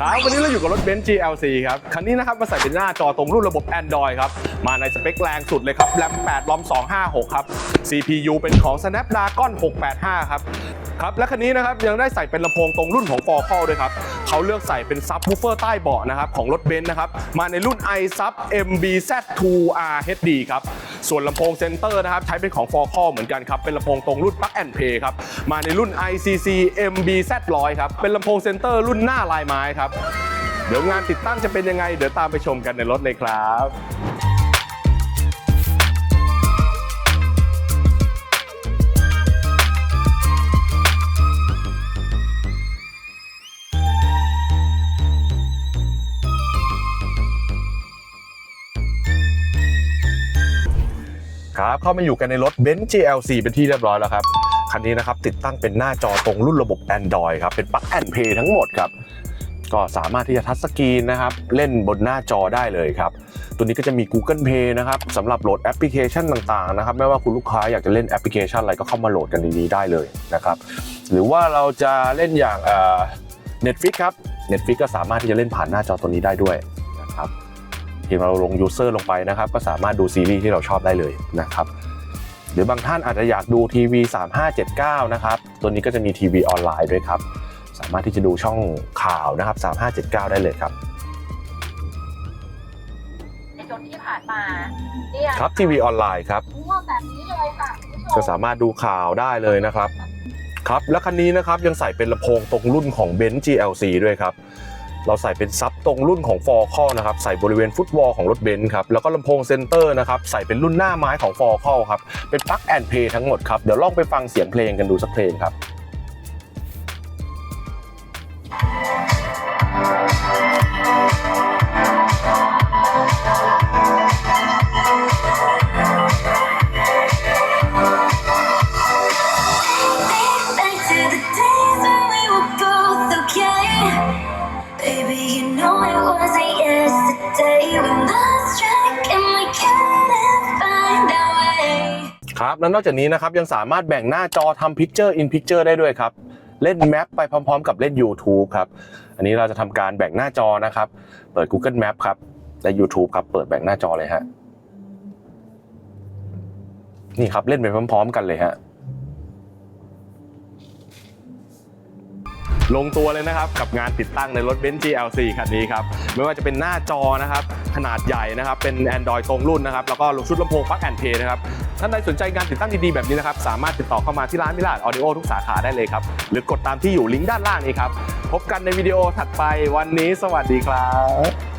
ครับวันนี้เราอยู่กับรถเบนซ์ GLC ครับคันนี้นะครับมาใส่เป็นหน้าจอตรงรุ่นระบบ Android ครับมาในสเปคแรงสุดเลยครับแรม8รอม256 ครับ CPU เป็นของ Snapdragon 685 ครับครับและคันนี้นะครับยังได้ใส่เป็นลำโพงตรงรุ่นของ4 Call ด้วยครับเขาเลือกใส่เป็นซับ w ูเฟอร์ใต้เบาะนะครับของรถเบนซ์นะครับมาในรุ่น i sub MBZ2R HD ครับ ส่วนลำโพงเซนเตอร์นะครับใช้เป็นของฟอร์คอเหมือนกันครับเป็นลำโพงตรงรุ่นปลั๊กแอนเพย์ครับมาในรุ่น ICC MBZ100 ครับเป็นลำโพงเซนเตอร์รุ่นหน้าลายไม้ครับเดี๋ยวงานติดตั้งจะเป็นยังไง เดี๋ยวตามไปชมกันในรถเลยครับ ครับเข้ามาอยู่กันในรถ Benz GLC เป็นที่เรียบร้อยแล้วครับ คันนี้นะครับติดตั้งเป็นหน้าจอตรงรุ่นระบบ Android ครับ เป็น Plug and Play ทั้งหมดครับ ก็สามารถที่จะทัชสกรีนนะครับ เล่นบนหน้าจอได้เลยครับ ตัวนี้ก็จะมี Google Play นะครับสำหรับโหลดแอปพลิเคชันต่างๆนะครับไม่ว่าคุณลูกค้าอยากจะเล่นแอปพลิเคชันอะไรก็เข้ามาโหลดกันดีๆได้เลยนะครับหรือว่าเราจะเล่นอย่างเอ่อ Netflix ครับ Netflix ก็สามารถที่จะเล่นผ่านหน้าจอตัวนี้ได้ด้วยนะครับ เพียงเราลง user ลงไปนะครับ ก็สามารถดูซีรีส์ที่เราชอบได้เลยนะครับ หรือบางท่านอาจจะอยากดูทีวี3579 นะครับ ตัวนี้ก็จะมีทีวีออนไลน์ด้วยครับ สามารถที่จะดูช่องข่าวนะครับ 3579 ได้เลยครับในช่วงที่ผ่านมาเนี่ยครับทีวีออนไลน์ครับม่วงแบบนี้เลยค่ะคุณผู้ชจะมสามารถดูข่าวได้เลยนะครับครับ และคันนี้นะครับยังใส่เป็นลำโพงตรงรุ่นของ Benz GLC ด้วยครับ เราใส่เป็นซับตรงรุ่นของฟอร์คอนะครับใส่บริเวณฟุตวอลของรถเบนซ์ครับแล้วก็ลำโพงเซนเตอร์นะครับใส่เป็นรุ่นหน้าไม้ของฟอร์คอครับเป็นปลั๊กแอนเพย์ทั้งหมดครับเดี๋ยวลองไปฟังเสียงเพลงกันดูสักเพลงครับ was yesterday. We lost track and we can't find our way. ครับแล้วนอกจากนี้นะครับยังสามารถแบ่งหน้าจอทำ Picture in Picture ได้ด้วยครับ เล่นแมปไปพร้อมๆ กับเล่น YouTube ครับ อันนี้เราจะทำการแบ่งหน้าจอนะครับ เปิด Google Map ครับและ YouTube ครับ เปิดแบ่งหน้าจอเลยฮะ นี่ครับเล่นไปพร้อม ๆ กันเลยฮะ ลงตัวเลยนะครับกับงานติดตั้งในรถเบนซ์ GLC คันนี้ครับไม่ว่าจะเป็นหน้าจอนะครับขนาดใหญ่นะครับเป็น Android ตรงรุ่นนะครับแล้วก็ลงชุดลำโพงพักแอนเพนะครับท่านใดสนใจงานติดตั้งดีๆแบบนี้นะครับสามารถติดต่อเข้ามาที่ร้านมิลาดออดิโอทุกสาขาได้เลยครับหรือกดตามที่อยู่ลิงก์ด้านล่างนี้ครับพบกันในวิดีโอถัดไปวันนี้สวัสดีครับ